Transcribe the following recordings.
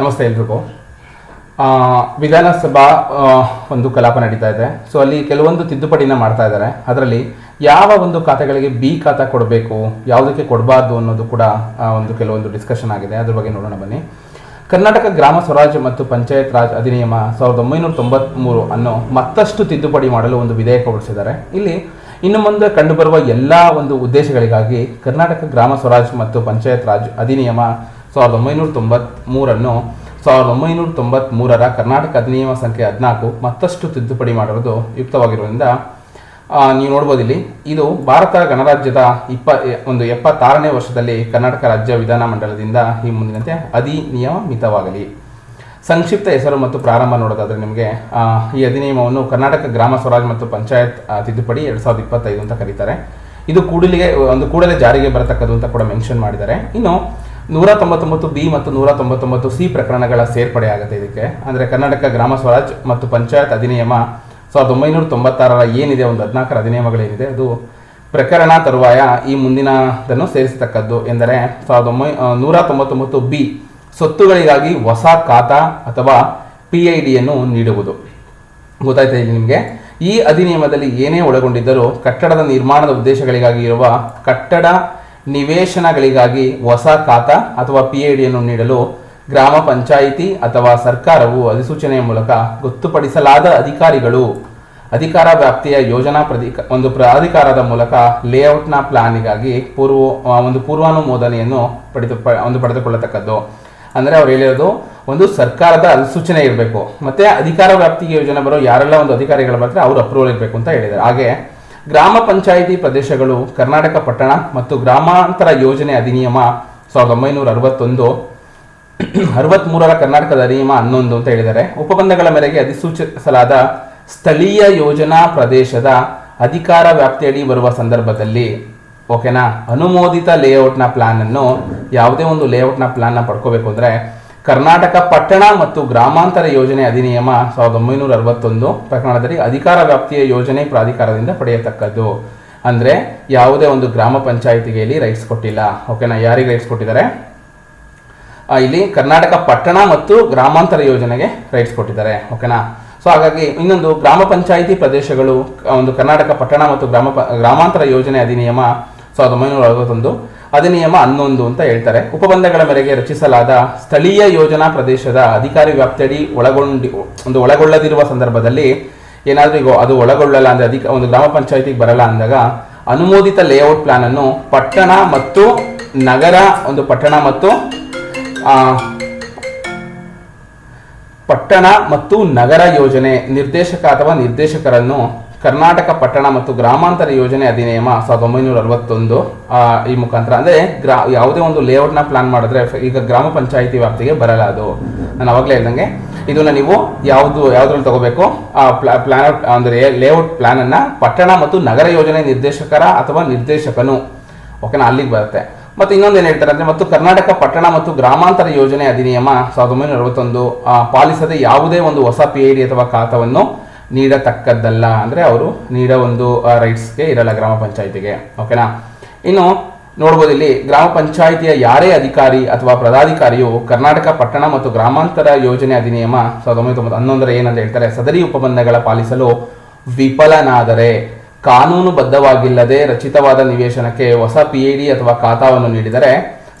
ನಮಸ್ತೆ ಎಲ್ರಿಗೂ. ವಿಧಾನಸಭಾ ಒಂದು ಕಲಾಪ ನಡೀತಾ ಇದೆ. ಸೊ ಅಲ್ಲಿ ಕೆಲವೊಂದು ತಿದ್ದುಪಡಿನ ಮಾಡ್ತಾ ಇದ್ದಾರೆ. ಅದರಲ್ಲಿ ಯಾವ ಒಂದು ಖಾತೆಗಳಿಗೆ ಬಿ ಖಾತಾ ಕೊಡಬೇಕು, ಯಾವುದಕ್ಕೆ ಕೊಡಬಾರ್ದು ಅನ್ನೋದು ಕೂಡ ಒಂದು ಕೆಲವೊಂದು ಡಿಸ್ಕಷನ್ ಆಗಿದೆ. ಅದ್ರ ಬಗ್ಗೆ ನೋಡೋಣ ಬನ್ನಿ. ಕರ್ನಾಟಕ ಗ್ರಾಮ ಸ್ವರಾಜ್ ಮತ್ತು ಪಂಚಾಯತ್ ರಾಜ್ ಅಧಿನಿಯಮ ಸಾವಿರದ ಒಂಬೈನೂರ ತೊಂಬತ್ಮೂರು ಅನ್ನು ಮತ್ತಷ್ಟು ತಿದ್ದುಪಡಿ ಮಾಡಲು ಒಂದು ವಿಧೇಯಕ ಹೊರಡಿಸಿದ್ದಾರೆ. ಇಲ್ಲಿ ಇನ್ನು ಮುಂದೆ ಕಂಡುಬರುವ ಎಲ್ಲ ಒಂದು ಉದ್ದೇಶಗಳಿಗಾಗಿ ಕರ್ನಾಟಕ ಗ್ರಾಮ ಸ್ವರಾಜ್ ಮತ್ತು ಪಂಚಾಯತ್ ರಾಜ್ ಅಧಿನಿಯಮ ಸಾವಿರದ ಒಂಬೈನೂರ ತೊಂಬತ್ಮೂರನ್ನು ಸಾವಿರದ ಒಂಬೈನೂರ ತೊಂಬತ್ಮೂರರ ಕರ್ನಾಟಕ ಅಧಿನಿಯಮ ಸಂಖ್ಯೆ ಹದಿನಾಲ್ಕು ಮತ್ತಷ್ಟು ತಿದ್ದುಪಡಿ ಮಾಡಿರೋದು ಯುಕ್ತವಾಗಿರುವುದರಿಂದ ನೀವು ನೋಡ್ಬೋದು ಇಲ್ಲಿ ಇದು ಭಾರತ ಗಣರಾಜ್ಯದ ಇಪ್ಪ ಒಂದು ಎಪ್ಪತ್ತಾರನೇ ವರ್ಷದಲ್ಲಿ ಕರ್ನಾಟಕ ರಾಜ್ಯ ವಿಧಾನ ವಿಧಾನಮಂಡಲದಿಂದ ಈ ಮುಂದಿನಂತೆ ಅಧಿನಿಯಮ ಮಿತವಾಗಲಿ ಸಂಕ್ಷಿಪ್ತ ಹೆಸರು ಮತ್ತು ಪ್ರಾರಂಭ ನೋಡೋದಾದರೆ ನಿಮಗೆ ಈ ಅಧಿನಿಯಮವನ್ನು ಕರ್ನಾಟಕ ಗ್ರಾಮ ಸ್ವರಾಜ್ ಮತ್ತು ಪಂಚಾಯತ್ ತಿದ್ದುಪಡಿ ಎರಡು ಸಾವಿರದ ಇಪ್ಪತ್ತೈದು ಅಂತ ಕರೀತಾರೆ. ಇದು ಕೂಡಲಿಗೆ, ಒಂದು ಕೂಡಲೇ ಜಾರಿಗೆ ಬರತಕ್ಕದ್ದು ಅಂತ ಕೂಡ ಮೆನ್ಷನ್ ಮಾಡಿದ್ದಾರೆ. ಇನ್ನು ನೂರ ತೊಂಬತ್ತೊಂಬತ್ತು ಬಿ ಮತ್ತು ನೂರ ತೊಂಬತ್ತೊಂಬತ್ತು ಸಿ ಪ್ರಕರಣಗಳ ಸೇರ್ಪಡೆ ಆಗುತ್ತೆ ಇದಕ್ಕೆ. ಅಂದರೆ ಕರ್ನಾಟಕ ಗ್ರಾಮ ಸ್ವರಾಜ್ ಮತ್ತು ಪಂಚಾಯತ್ ಅಧಿನಿಯಮ ಸಾವಿರದ ಒಂಬೈನೂರ ತೊಂಬತ್ತಾರರ ಏನಿದೆ, ಒಂದು ಹದಿನಾಲ್ಕರ ಅಧಿನಿಯಮಗಳೇನಿದೆ, ಅದು ಪ್ರಕರಣ ತರುವಾಯ ಈ ಮುಂದಿನದನ್ನು ಸೇರಿಸತಕ್ಕದ್ದು ಎಂದರೆ ಸಾವಿರದ ಒಂಬೈ ನೂರ ತೊಂಬತ್ತೊಂಬತ್ತು ಬಿ ಸ್ವತ್ತುಗಳಿಗಾಗಿ ಹೊಸ ಖಾತಾ ಅಥವಾ ಪಿ ಐ ಡಿಯನ್ನು ನೀಡುವುದು. ಗೊತ್ತಾಯ್ತಾ ನಿಮಗೆ? ಈ ಅಧಿನಿಯಮದಲ್ಲಿ ಏನೇ ಒಳಗೊಂಡಿದ್ದರೂ ಕಟ್ಟಡದ ನಿರ್ಮಾಣದ ಉದ್ದೇಶಗಳಿಗಾಗಿ ಇರುವ ಕಟ್ಟಡ ನಿವೇಶನಗಳಿಗಾಗಿ ಹೊಸ ಖಾತಾ ಅಥವಾ ಪಿ ಅನ್ನು ನೀಡಲು ಗ್ರಾಮ ಪಂಚಾಯಿತಿ ಅಥವಾ ಸರ್ಕಾರವು ಅಧಿಸೂಚನೆಯ ಮೂಲಕ ಗೊತ್ತುಪಡಿಸಲಾದ ಅಧಿಕಾರಿಗಳು. ಅಧಿಕಾರ ವ್ಯಾಪ್ತಿಯ ಯೋಜನಾ ಪ್ರಧಿಕ ಒಂದು ಪ್ರಾಧಿಕಾರದ ಮೂಲಕ ಲೇಔಟ್ನ ಪ್ಲಾನಿಗಾಗಿ ಪೂರ್ವ ಒಂದು ಪೂರ್ವಾನುಮೋದನೆಯನ್ನು ಪಡೆದು ಒಂದು ಪಡೆದುಕೊಳ್ಳತಕ್ಕದ್ದು. ಅಂದರೆ ಅವ್ರು ಹೇಳಿರೋದು ಒಂದು ಸರ್ಕಾರದ ಅಧಿಸೂಚನೆ ಇರಬೇಕು. ಮತ್ತೆ ಅಧಿಕಾರ ವ್ಯಾಪ್ತಿಗೆ ಯೋಜನೆ ಬರೋ ಯಾರೆಲ್ಲ ಒಂದು ಅಧಿಕಾರಿಗಳು ಬರ್ತಾರೆ ಅವ್ರ ಅಪ್ರೂವಲ್ ಇರಬೇಕು ಅಂತ ಹೇಳಿದ್ದಾರೆ. ಹಾಗೆ ಗ್ರಾಮ ಪಂಚಾಯಿತಿ ಪ್ರದೇಶಗಳು ಕರ್ನಾಟಕ ಪಟ್ಟಣ ಮತ್ತು ಗ್ರಾಮಾಂತರ ಯೋಜನೆ ಅಧಿನಿಯಮ ಸಾವಿರದ ಒಂಬೈನೂರ ಅರವತ್ತೊಂದು, ಅರವತ್ಮೂರರ ಕರ್ನಾಟಕದ ಅಧಿನಿಯಮ ಹನ್ನೊಂದು ಅಂತ ಹೇಳಿದ್ದಾರೆ. ಉಪಬಂಧಗಳ ಮೇರೆಗೆ ಅಧಿಸೂಚಿಸಲಾದ ಸ್ಥಳೀಯ ಯೋಜನಾ ಪ್ರದೇಶದ ಅಧಿಕಾರ ವ್ಯಾಪ್ತಿಯಡಿ ಬರುವ ಸಂದರ್ಭದಲ್ಲಿ, ಓಕೆನಾ, ಅನುಮೋದಿತ ಲೇಔಟ್ನ ಪ್ಲಾನ್ ಅನ್ನು ಯಾವುದೇ ಒಂದು ಲೇಔಟ್ನ ಪ್ಲಾನ್ನ ಪಡ್ಕೋಬೇಕು ಅಂದ್ರೆ ಕರ್ನಾಟಕ ಪಟ್ಟಣ ಮತ್ತು ಗ್ರಾಮಾಂತರ ಯೋಜನೆ ಅಧಿನಿಯಮ ಸಾವಿರದ ಒಂಬೈನೂರ ಅರವತ್ತೊಂದು ಪ್ರಕರಣದಲ್ಲಿ ಅಧಿಕಾರ ವ್ಯಾಪ್ತಿಯ ಯೋಜನೆ ಪ್ರಾಧಿಕಾರದಿಂದ ಪಡೆಯತಕ್ಕದ್ದು. ಅಂದ್ರೆ ಯಾವುದೇ ಒಂದು ಗ್ರಾಮ ಪಂಚಾಯಿತಿಗೆ ಇಲ್ಲಿ ರೈಟ್ಸ್ ಕೊಟ್ಟಿಲ್ಲ. ಓಕೆನಾ ಯಾರಿಗೆ ರೈಟ್ಸ್ ಕೊಟ್ಟಿದ್ದಾರೆ? ಇಲ್ಲಿ ಕರ್ನಾಟಕ ಪಟ್ಟಣ ಮತ್ತು ಗ್ರಾಮಾಂತರ ಯೋಜನೆಗೆ ರೈಟ್ಸ್ ಕೊಟ್ಟಿದ್ದಾರೆ. ಓಕೆನಾ ಸೊ ಹಾಗಾಗಿ ಇನ್ನೊಂದು ಗ್ರಾಮ ಪಂಚಾಯಿತಿ ಪ್ರದೇಶಗಳು ಒಂದು ಕರ್ನಾಟಕ ಪಟ್ಟಣ ಮತ್ತು ಗ್ರಾಮ ಗ್ರಾಮಾಂತರ ಯೋಜನೆ ಅಧಿನಿಯಮ ಸಾವಿರದ ಒಂಬೈನೂರ ಅರವತ್ತೊಂದು ಅಧಿನಿಯಮ ಹನ್ನೊಂದು ಅಂತ ಹೇಳ್ತಾರೆ. ಉಪಬಂಧಗಳ ಮೇರೆಗೆ ರಚಿಸಲಾದ ಸ್ಥಳೀಯ ಯೋಜನಾ ಪ್ರದೇಶದ ಅಧಿಕಾರಿ ವ್ಯಾಪ್ತಿಯಡಿ ಒಳಗೊಂಡಿ, ಒಂದು ಒಳಗೊಳ್ಳದಿರುವ ಸಂದರ್ಭದಲ್ಲಿ ಏನಾದರೂ ಈಗ ಅದು ಒಳಗೊಳ್ಳಲ್ಲ ಅಂದರೆ ಅಧಿಕ, ಒಂದು ಗ್ರಾಮ ಪಂಚಾಯಿತಿಗೆ ಬರಲ್ಲ ಅಂದಾಗ ಅನುಮೋದಿತ ಲೇಔಟ್ ಪ್ಲಾನ್ ಅನ್ನು ಪಟ್ಟಣ ಮತ್ತು ನಗರ, ಒಂದು ಪಟ್ಟಣ ಮತ್ತು ಪಟ್ಟಣ ಮತ್ತು ನಗರ ಯೋಜನೆ ನಿರ್ದೇಶಕ ಅಥವಾ ನಿರ್ದೇಶಕರನ್ನು ಕರ್ನಾಟಕ ಪಟ್ಟಣ ಮತ್ತು ಗ್ರಾಮಾಂತರ ಯೋಜನೆ ಅಧಿನಿಯಮ ಸಾವಿರದ ಒಂಬೈನೂರ ಅರವತ್ತೊಂದು ಈ ಮುಖಾಂತರ. ಅಂದ್ರೆ ಗ್ರಾ, ಯಾವುದೇ ಒಂದು ಲೇಔಟ್ನ ಪ್ಲಾನ್ ಮಾಡಿದ್ರೆ ಈಗ ಗ್ರಾಮ ಪಂಚಾಯಿತಿ ವ್ಯಾಪ್ತಿಗೆ ಬರಲ್ಲ ಅದು ನಾನು ಅವಾಗಲೇ ಹೇಳ್ದಂಗೆ, ಇದನ್ನ ನೀವು ಯಾವುದು, ಯಾವುದ್ರಲ್ಲಿ ತಗೋಬೇಕು? ಆ ಪ್ಲಾನ್ ಅಂದ್ರೆ ಲೇಔಟ್ ಪ್ಲಾನ್ ಅನ್ನ ಪಟ್ಟಣ ಮತ್ತು ನಗರ ಯೋಜನೆ ನಿರ್ದೇಶಕರ ಅಥವಾ ನಿರ್ದೇಶಕನು, ಓಕೆನಾ, ಅಲ್ಲಿಗೆ ಬರುತ್ತೆ. ಮತ್ತೆ ಇನ್ನೊಂದು ಏನು ಹೇಳ್ತಾರೆ ಅಂದ್ರೆ, ಮತ್ತು ಕರ್ನಾಟಕ ಪಟ್ಟಣ ಮತ್ತು ಗ್ರಾಮಾಂತರ ಯೋಜನೆ ಅಧಿನಿಯಮ ಸಾವಿರದ ಒಂಬೈನೂರ ಅರವತ್ತೊಂದು ಪಾಲಿಸದೆ ಯಾವುದೇ ಒಂದು ಹೊಸ ಪಿ ಐ ಡಿ ಅಥವಾ ಖಾತವನ್ನು ನೀಡತಕ್ಕದ್ದಲ್ಲ ಅಂದ್ರೆ ಅವರು ನೀಡೋ ಒಂದು ರೈಟ್ಸ್ಗೆ ಇರಲ್ಲ ಗ್ರಾಮ ಪಂಚಾಯಿತಿಗೆ. ಓಕೆನಾ ಇನ್ನು ನೋಡ್ಬೋದು ಇಲ್ಲಿ ಗ್ರಾಮ ಪಂಚಾಯಿತಿಯ ಯಾರೇ ಅಧಿಕಾರಿ ಅಥವಾ ಪದಾಧಿಕಾರಿಯು ಕರ್ನಾಟಕ ಪಟ್ಟಣ ಮತ್ತು ಗ್ರಾಮಾಂತರ ಯೋಜನೆ ಅಧಿನಿಯಮ ಸಾವಿರದ ಒಂಬೈನೂರ ತೊಂಬತ್ತು ಹನ್ನೊಂದರ ಏನಂತ ಹೇಳ್ತಾರೆ, ಸದರಿ ಉಪಬಂಧಗಳ ಪಾಲಿಸಲು ವಿಫಲನಾದರೆ, ಕಾನೂನುಬದ್ಧವಾಗಿಲ್ಲದೆ ರಚಿತವಾದ ನಿವೇಶನಕ್ಕೆ ಹೊಸ ಪಿ ಐ ಡಿ ಅಥವಾ ಖಾತಾವನ್ನು ನೀಡಿದರೆ,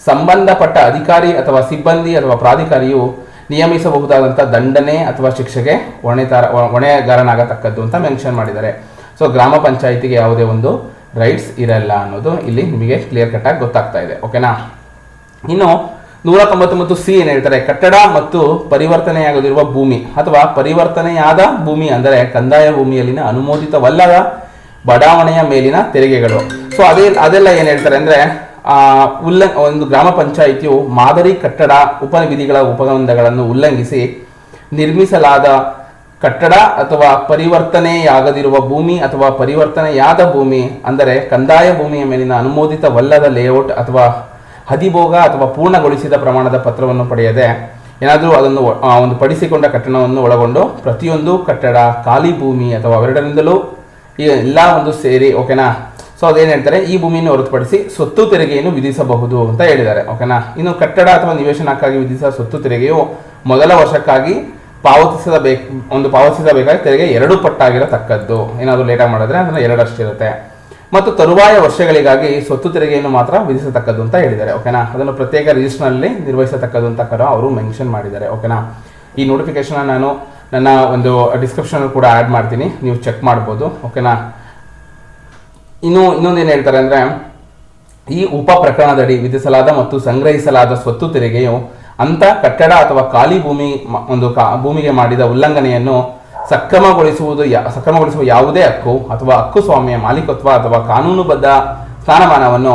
ಸಂಬಂಧಪಟ್ಟ ಅಧಿಕಾರಿ ಅಥವಾ ಸಿಬ್ಬಂದಿ ಅಥವಾ ಪ್ರಾಧಿಕಾರಿಯು ನಿಯಮಿಸಬಹುದಾದಂಥ ದಂಡನೆ ಅಥವಾ ಶಿಕ್ಷೆಗೆ ಹೊಣೆತಾರ, ಹೊಣೆಗಾರನಾಗತಕ್ಕದ್ದು ಅಂತ ಮೆನ್ಷನ್ ಮಾಡಿದ್ದಾರೆ. ಸೊ ಗ್ರಾಮ ಪಂಚಾಯಿತಿಗೆ ಯಾವುದೇ ಒಂದು ರೈಟ್ಸ್ ಇರಲ್ಲ ಅನ್ನೋದು ಇಲ್ಲಿ ನಿಮಗೆ ಕ್ಲಿಯರ್ ಕಟ್ ಆಗಿ ಗೊತ್ತಾಗ್ತಾ ಇದೆ. ಓಕೆನಾ ಇನ್ನು ನೂರ ತೊಂಬತ್ತೊಂಬತ್ತು ಸಿ ಏನ್ ಹೇಳ್ತಾರೆ? ಕಟ್ಟಡ ಮತ್ತು ಪರಿವರ್ತನೆಯಾಗದಿರುವ ಭೂಮಿ ಅಥವಾ ಪರಿವರ್ತನೆಯಾದ ಭೂಮಿ ಅಂದರೆ ಕಂದಾಯ ಭೂಮಿಯಲ್ಲಿನ ಅನುಮೋದಿತವಲ್ಲದ ಬಡಾವಣೆಯ ಮೇಲಿನ ತೆರಿಗೆಗಳು. ಸೊ ಅದೇ, ಅದೆಲ್ಲ ಏನ್ ಹೇಳ್ತಾರೆ ಅಂದ್ರೆ ಉಲ್ಲ ಒಂದು ಗ್ರಾಮ ಪಂಚಾಯಿತಿಯು ಮಾದರಿ ಕಟ್ಟಡ ಉಪವಿಧಿಗಳ ಉಪಬಂಧಗಳನ್ನು ಉಲ್ಲಂಘಿಸಿ ನಿರ್ಮಿಸಲಾದ ಕಟ್ಟಡ ಅಥವಾ ಪರಿವರ್ತನೆಯಾಗದಿರುವ ಭೂಮಿ ಅಥವಾ ಪರಿವರ್ತನೆಯಾದ ಭೂಮಿ, ಅಂದರೆ ಕಂದಾಯ ಭೂಮಿಯ ಮೇಲಿನ ಅನುಮೋದಿತವಲ್ಲದ ಲೇಔಟ್ ಅಥವಾ ಹದಿಭೋಗ ಅಥವಾ ಪೂರ್ಣಗೊಳಿಸಿದ ಪ್ರಮಾಣದ ಪತ್ರವನ್ನು ಪಡೆಯದೆ, ಏನಾದರೂ ಅದನ್ನು ಒಂದು ಪಡಿಸಿಕೊಂಡ ಕಟ್ಟಡವನ್ನು ಒಳಗೊಂಡು ಪ್ರತಿಯೊಂದು ಕಟ್ಟಡ, ಖಾಲಿ ಭೂಮಿ ಅಥವಾ ಅವೆರಡರಿಂದಲೂ ಎಲ್ಲ ಒಂದು ಸೇರಿ, ಓಕೆನಾ? ಸೊ ಅದೇನು ಹೇಳ್ತಾರೆ? ಈ ಭೂಮಿಯನ್ನು ಹೊರತುಪಡಿಸಿ ಸ್ವತ್ತು ತೆರಿಗೆಯನ್ನು ವಿಧಿಸಬಹುದು ಅಂತ ಹೇಳಿದ್ದಾರೆ ಓಕೆನಾ ಇನ್ನು ಕಟ್ಟಡ ಅಥವಾ ನಿವೇಶನಕ್ಕಾಗಿ ವಿಧಿಸುವ ಸ್ವತ್ತು ತೆರಿಗೆಯು ಮೊದಲ ವರ್ಷಕ್ಕಾಗಿ ಪಾವತಿಸಬೇಕು ಒಂದು ಪಾವತಿಸಬೇಕಾದ ತೆರಿಗೆ ಎರಡು ಪಟ್ಟಾಗಿರತಕ್ಕದ್ದು. ಏನಾದರೂ ಲೇಟಾಗಿ ಮಾಡಿದ್ರೆ ಅದನ್ನು ಎರಡಷ್ಟಿರುತ್ತೆ. ಮತ್ತು ತರುವಾಯ ವರ್ಷಗಳಿಗಾಗಿ ಸ್ವತ್ತು ತೆರಿಗೆಯನ್ನು ಮಾತ್ರ ವಿಧಿಸತಕ್ಕದ್ದು ಅಂತ ಹೇಳಿದ್ದಾರೆ ಓಕೆನಾ ಅದನ್ನು ಪ್ರತ್ಯೇಕ ರಿಜಿಸ್ಟರ್ನಲ್ಲಿ ನಿರ್ವಹಿಸತಕ್ಕದ್ದು ಅಂತ ಕರ ಅವರು ಮೆನ್ಷನ್ ಮಾಡಿದ್ದಾರೆ ಓಕೆನಾ ಈ ನೋಟಿಫಿಕೇಶನ್ ನಾನು ನನ್ನ ಒಂದು ಡಿಸ್ಕ್ರಿಪ್ಷನ್ ಕೂಡ ಆ್ಯಡ್ ಮಾಡ್ತೀನಿ, ನೀವು ಚೆಕ್ ಮಾಡ್ಬೋದು ಓಕೆನಾ ಇನ್ನು ಇನ್ನೊಂದೇನು ಹೇಳ್ತಾರೆ ಅಂದರೆ, ಈ ಉಪ ಪ್ರಕರಣದಡಿ ವಿಧಿಸಲಾದ ಮತ್ತು ಸಂಗ್ರಹಿಸಲಾದ ಸ್ವತ್ತು ತೆರಿಗೆಯು ಅಂತ ಕಟ್ಟಡ ಅಥವಾ ಖಾಲಿ ಭೂಮಿ ಒಂದು ಕಾ ಭೂಮಿಗೆ ಮಾಡಿದ ಉಲ್ಲಂಘನೆಯನ್ನು ಸಕ್ರಮಗೊಳಿಸುವುದು ಯಾ ಸಕ್ರಮಗೊಳಿಸುವ ಯಾವುದೇ ಹಕ್ಕು ಅಥವಾ ಹಕ್ಕು ಸ್ವಾಮ್ಯ ಮಾಲೀಕತ್ವ ಅಥವಾ ಕಾನೂನುಬದ್ಧ ಸ್ಥಾನಮಾನವನ್ನು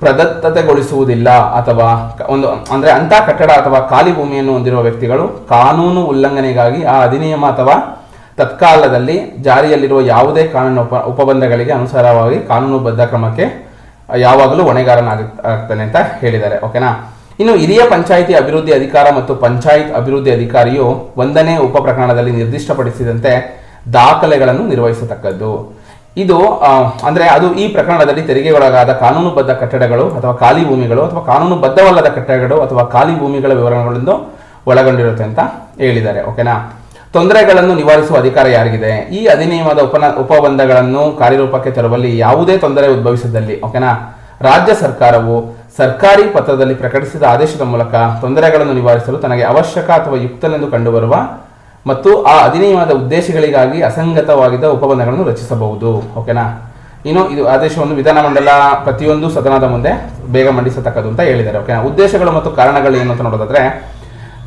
ಪ್ರದತ್ತತೆಗೊಳಿಸುವುದಿಲ್ಲ ಅಥವಾ ಒಂದು ಅಂದರೆ ಅಂಥ ಕಟ್ಟಡ ಅಥವಾ ಖಾಲಿ ಭೂಮಿಯನ್ನು ಹೊಂದಿರುವ ವ್ಯಕ್ತಿಗಳು ಕಾನೂನು ಉಲ್ಲಂಘನೆಗಾಗಿ ಆ ಅಧಿನಿಯಮ ಅಥವಾ ತತ್ಕಾಲದಲ್ಲಿ ಜಾರಿಯಲ್ಲಿರುವ ಯಾವುದೇ ಕಾನೂನು ಉಪ ಉಪಬಂಧಗಳಿಗೆ ಅನುಸಾರವಾಗಿ ಕಾನೂನುಬದ್ಧ ಕ್ರಮಕ್ಕೆ ಯಾವಾಗಲೂ ಹೊಣೆಗಾರನಾಗುತ್ತಾನೆ ಅಂತ ಹೇಳಿದ್ದಾರೆ, ಓಕೆನಾ? ಇನ್ನು ಹಿರಿಯ ಪಂಚಾಯಿತಿ ಅಭಿವೃದ್ಧಿ ಅಧಿಕಾರ ಮತ್ತು ಪಂಚಾಯತ್ ಅಭಿವೃದ್ಧಿ ಅಧಿಕಾರಿಯು ಒಂದನೇ ಉಪ ಪ್ರಕರಣದಲ್ಲಿ ನಿರ್ದಿಷ್ಟಪಡಿಸಿದಂತೆ ದಾಖಲೆಗಳನ್ನು ನಿರ್ವಹಿಸತಕ್ಕದ್ದು. ಇದು ಅಂದರೆ ಅಂದ್ರೆ ಅದು ಈ ಪ್ರಕರಣದಲ್ಲಿ ತೆರಿಗೆಗೊಳಗಾದ ಕಾನೂನುಬದ್ಧ ಕಟ್ಟಡಗಳು ಅಥವಾ ಖಾಲಿ ಭೂಮಿಗಳು ಅಥವಾ ಕಾನೂನುಬದ್ಧವಲ್ಲದ ಕಟ್ಟಡಗಳು ಅಥವಾ ಖಾಲಿ ಭೂಮಿಗಳ ವಿವರಗಳನ್ನು ಒಳಗೊಂಡಿರುತ್ತೆ ಅಂತ ಹೇಳಿದ್ದಾರೆ, ಓಕೆನಾ? ತೊಂದರೆಗಳನ್ನು ನಿವಾರಿಸುವ ಅಧಿಕಾರ ಯಾರಿಗಿದೆ? ಈ ಅಧಿನಿಯಮದ ಉಪನ, ಉಪಬಂಧಗಳನ್ನು ಕಾರ್ಯರೂಪಕ್ಕೆ ತರುವಲ್ಲಿ ಯಾವುದೇ ತೊಂದರೆ ಉದ್ಭವಿಸಿದಲ್ಲಿ, ಓಕೆನಾ? ರಾಜ್ಯ ಸರ್ಕಾರವು ಸರ್ಕಾರಿ ಪತ್ರದಲ್ಲಿ ಪ್ರಕಟಿಸಿದ ಆದೇಶದ ಮೂಲಕ ತೊಂದರೆಗಳನ್ನು ನಿವಾರಿಸಲು ತನಗೆ ಅವಶ್ಯಕ ಅಥವಾ ಯುಕ್ತನೆಂದು ಕಂಡುಬರುವ ಮತ್ತು ಆ ಅಧಿನಿಯಮದ ಉದ್ದೇಶಗಳಿಗಾಗಿ ಅಸಂಗತವಾಗಿದ್ದ ಉಪಬಂಧಗಳನ್ನು ರಚಿಸಬಹುದು, ಓಕೆನಾ? ಇನ್ನು ಇದು ಆದೇಶವನ್ನು ವಿಧಾನಮಂಡಲ ಪ್ರತಿಯೊಂದು ಸದನದ ಮುಂದೆ ಬೇಗ ಮಂಡಿಸತಕ್ಕದ್ದು ಅಂತ ಹೇಳಿದ್ದಾರೆ, ಓಕೆನಾ? ಉದ್ದೇಶಗಳು ಮತ್ತು ಕಾರಣಗಳು ಏನು ಅಂತ ನೋಡೋದಾದ್ರೆ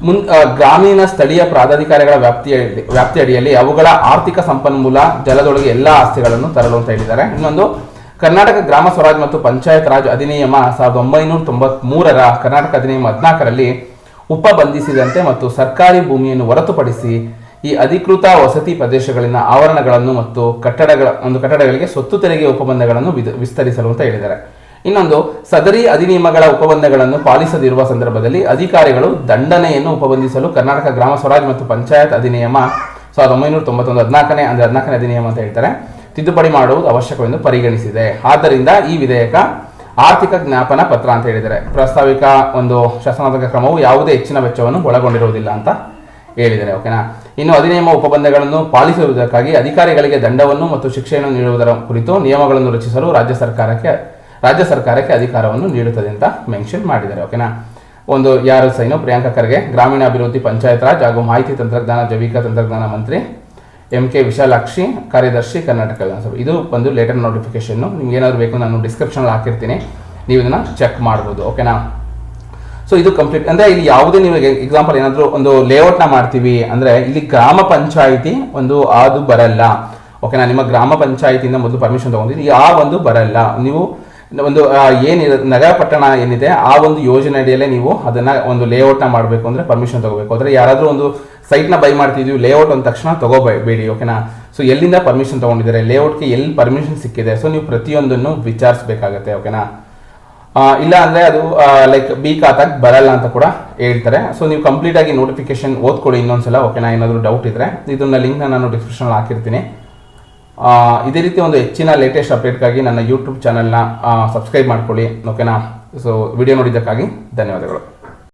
ಮುನ್ ಗ್ರಾಮೀಣ ಸ್ಥಳೀಯ ಪ್ರಾಧಿಕಾರಗಳ ವ್ಯಾಪ್ತಿಯ ವ್ಯಾಪ್ತಿ ಅಡಿಯಲ್ಲಿ ಅವುಗಳ ಆರ್ಥಿಕ ಸಂಪನ್ಮೂಲ, ಜಲದೊಳಗೆ ಎಲ್ಲ ಆಸ್ತಿಗಳನ್ನು ತರಲು ಅಂತ ಹೇಳಿದ್ದಾರೆ. ಇನ್ನೊಂದು, ಕರ್ನಾಟಕ ಗ್ರಾಮ ಸ್ವರಾಜ್ ಮತ್ತು ಪಂಚಾಯತ್ ರಾಜ್ ಅಧಿನಿಯಮ ಸಾವಿರದ ಒಂಬೈನೂರ ತೊಂಬತ್ ಮೂರರ ಕರ್ನಾಟಕ ಅಧಿನಿಯಮ ಹದಿನಾಲ್ಕರಲ್ಲಿ ಉಪಬಂಧಿಸಿದಂತೆ ಮತ್ತು ಸರ್ಕಾರಿ ಭೂಮಿಯನ್ನು ಹೊರತುಪಡಿಸಿ ಈ ಅಧಿಕೃತ ವಸತಿ ಪ್ರದೇಶಗಳಿನ ಆವರಣಗಳನ್ನು ಮತ್ತು ಕಟ್ಟಡಗಳ, ಒಂದು ಕಟ್ಟಡಗಳಿಗೆ ಸ್ವತ್ತು ತೆರಿಗೆ ಉಪಬಂಧಗಳನ್ನು ವಿಸ್ತರಿಸಲು ಅಂತ ಹೇಳಿದ್ದಾರೆ. ಇನ್ನೊಂದು, ಸದರಿ ಅಧಿನಿಯಮಗಳ ಉಪಬಂಧಗಳನ್ನು ಪಾಲಿಸದಿರುವ ಸಂದರ್ಭದಲ್ಲಿ ಅಧಿಕಾರಿಗಳು ದಂಡನೆಯನ್ನು ಉಪಬಂಧಿಸಲು ಕರ್ನಾಟಕ ಗ್ರಾಮ ಸ್ವರಾಜ್ ಮತ್ತು ಪಂಚಾಯತ್ ಅಧಿನಿಯಮ ಸಾವಿರದ ಒಂಬೈನೂರ ತೊಂಬತ್ತೊಂದು ಹದಿನಾಲ್ಕನೇ ಅಂದರೆ ಹದಿನಾಲ್ಕನೇ ಅಧಿನಿಯಮ ಅಂತ ಹೇಳ್ತಾರೆ. ತಿದ್ದುಪಡಿ ಮಾಡುವುದು ಅವಶ್ಯಕವೆಂದು ಪರಿಗಣಿಸಿದೆ. ಆದ್ದರಿಂದ ಈ ವಿಧೇಯಕ ಆರ್ಥಿಕ ಜ್ಞಾಪನ ಪತ್ರ ಅಂತ ಹೇಳಿದ್ದಾರೆ. ಪ್ರಸ್ತಾವಿಕ ಒಂದು ಶಾಸನಾತ್ಮಕ ಕ್ರಮವು ಯಾವುದೇ ಹೆಚ್ಚಿನ ವೆಚ್ಚವನ್ನು ಒಳಗೊಂಡಿರುವುದಿಲ್ಲ ಅಂತ ಹೇಳಿದ್ದಾರೆ. ಓಕೆನಾ? ಇನ್ನು ಅಧಿನಿಯಮ ಉಪಬಂಧಗಳನ್ನು ಪಾಲಿಸುವುದಕ್ಕಾಗಿ ಅಧಿಕಾರಿಗಳಿಗೆ ದಂಡವನ್ನು ಮತ್ತು ಶಿಕ್ಷೆಯನ್ನು ನೀಡುವುದರ ಕುರಿತು ನಿಯಮಗಳನ್ನು ರಚಿಸಲು ರಾಜ್ಯ ಸರ್ಕಾರಕ್ಕೆ ರಾಜ್ಯ ಸರ್ಕಾರಕ್ಕೆ ಅಧಿಕಾರವನ್ನು ನೀಡುತ್ತದೆ ಅಂತ ಮೆನ್ಷನ್ ಮಾಡಿದ್ದಾರೆ ಓಕೆನಾ ಒಂದು ಯಾರು ಸೈನು? ಪ್ರಿಯಾಂಕ ಖರ್ಗೆ, ಗ್ರಾಮೀಣ ಅಭಿವೃದ್ಧಿ ಪಂಚಾಯತ್ ರಾಜ್ ಹಾಗೂ ಮಾಹಿತಿ ತಂತ್ರಜ್ಞಾನ, ಜೈವಿಕ ತಂತ್ರಜ್ಞಾನ ಮಂತ್ರಿ ಎಂ ಕೆ ವಿಶಾಲಾಕ್ಷಿ, ಕಾರ್ಯದರ್ಶಿ ಕರ್ನಾಟಕ ವಿಧಾನಸಭೆ. ಇದು ಒಂದು ಲೇಟರ್ ನೋಟಿಫಿಕೇಶನ್ ನಿಮ್ಗೆ ಏನಾದ್ರು ಬೇಕು, ನಾನು ಡಿಸ್ಕ್ರಿಪ್ಷನ್ ಹಾಕಿರ್ತೀನಿ. ನೀವು ಇದನ್ನು ಚೆಕ್ ಮಾಡ್ಬೋದು ಓಕೆನಾ ಸೊ ಇದು ಕಂಪ್ಲೀಟ್ ಅಂದ್ರೆ ಇಲ್ಲಿ ಯಾವುದೇ ನೀವು ಎಕ್ಸಾಂಪಲ್ ಏನಾದರೂ ಒಂದು ಲೇಔಟ್ನ ಮಾಡ್ತೀವಿ, ಅಂದ್ರೆ ಇಲ್ಲಿ ಗ್ರಾಮ ಪಂಚಾಯಿತಿ ಒಂದು ಅದು ಬರಲ್ಲ ಓಕೆನಾ ನಿಮ್ಮ ಗ್ರಾಮ ಪಂಚಾಯಿತಿಯಿಂದ ಮೊದಲು ಪರ್ಮಿಷನ್ ತಗೊಂಡಿದ್ದೀನಿ ಆ ಒಂದು ಬರಲ್ಲ. ನೀವು ಒಂದು ಏನಿದೆ ನಗರ ಪಟ್ಟಣ ಏನಿದೆ, ಆ ಒಂದು ಯೋಜನೆ ಅಡಿಯಲ್ಲೇ ನೀವು ಅದನ್ನ ಒಂದು ಲೇಔಟ್ನ ಮಾಡಬೇಕು ಅಂದ್ರೆ ಪರ್ಮಿಷನ್ ತಗೋಬೇಕು. ಅಂದ್ರೆ ಯಾರಾದರೂ ಒಂದು ಸೈಟ್ನ ಬೈ ಮಾಡ್ತಿದ್ವಿ ಲೇಔಟ್ ಅಂದ ತಕ್ಷಣ ತಗೋಬೇಡಿ ಓಕೆನಾ ಸೊ ಎಲ್ಲಿಂದ ಪರ್ಮಿಷನ್ ತಗೊಂಡಿದ್ದಾರೆ? ಲೇಔಟ್ಗೆ ಎಲ್ಲಿ ಪರ್ಮಿಷನ್ ಸಿಕ್ಕಿದೆ? ಸೊ ನೀವು ಪ್ರತಿಯೊಂದನ್ನು ವಿಚಾರಿಸಬೇಕಾಗತ್ತೆ ಓಕೆನಾ ಇಲ್ಲ ಅಂದ್ರೆ ಅದು ಲೈಕ್ ಬಿ ಖಾತಾಗ ಬರಲ್ಲ ಅಂತ ಕೂಡ ಹೇಳ್ತಾರೆ. ಸೊ ನೀವು ಕಂಪ್ಲೀಟ್ ಆಗಿ ನೋಟಿಫಿಕೇಶನ್ ಓದ್ಕೊಳ್ಳಿ ಇನ್ನೊಂದ್ಸಲ ಓಕೆನಾ ಏನಾದರೂ ಡೌಟ್ ಇದ್ರೆ. ಇದನ್ನ ಲಿಂಕ್ನ ನಾನು ಡಿಸ್ಕ್ರಿಪ್ಷನ್ ಹಾಕಿರ್ತೀನಿ. ಇದೇ ರೀತಿ ಒಂದು ಹೆಚ್ಚಿನ ಲೇಟೆಸ್ಟ್ ಅಪ್ಡೇಟ್ಗಾಗಿ ನನ್ನ ಯೂಟ್ಯೂಬ್ ಚಾನಲ್ನ ಸಬ್ಸ್ಕ್ರೈಬ್ ಮಾಡ್ಕೊಳ್ಳಿ ಓಕೆನಾ ಸೊ ವಿಡಿಯೋ ನೋಡಿದ್ದಕ್ಕಾಗಿ ಧನ್ಯವಾದಗಳು.